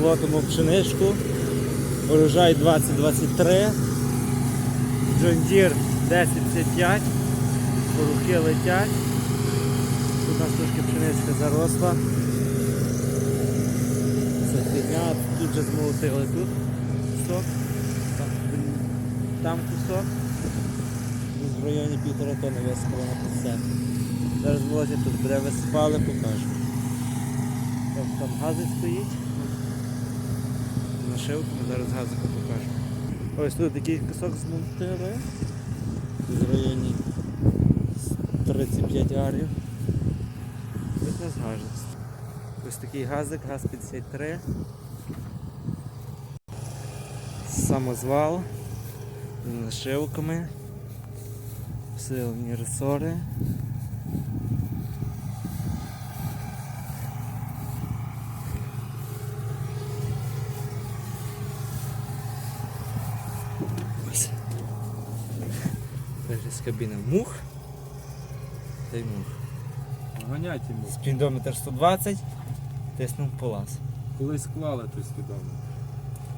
Молотимо пшеничку. Урожай 2023. Джондір 1055. Порухи летять. Тут у нас трошки пшеничка заросла. Фігня. Тут же змолотили тут кусок. Там, там кусок. Десь в районі півтора тонни висипало на прицеп. Зараз волосся тут буде висипали, покажу. Там, там газик стоїть. Нашивку, зараз газику покажу. Ось тут такий кусок змонтили. В районі 35 арів. Тут нас газик. Ось такий газик, газ 53. Самозвал з нашивками. Силні ресори. З кабіни мух. Та й мух. Ганять йому. Спідометр 120, тиснув по лаз. Колись склали той скидав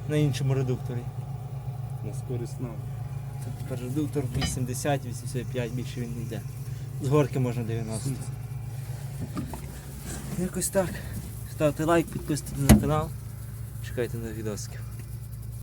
На іншому редукторі. на скорість нам. Тут тепер редуктор 80-85, більше він не йде. З горки можна 90. Якось так. Ставте лайк, підписуйтесь на канал. Чекайте на відосків.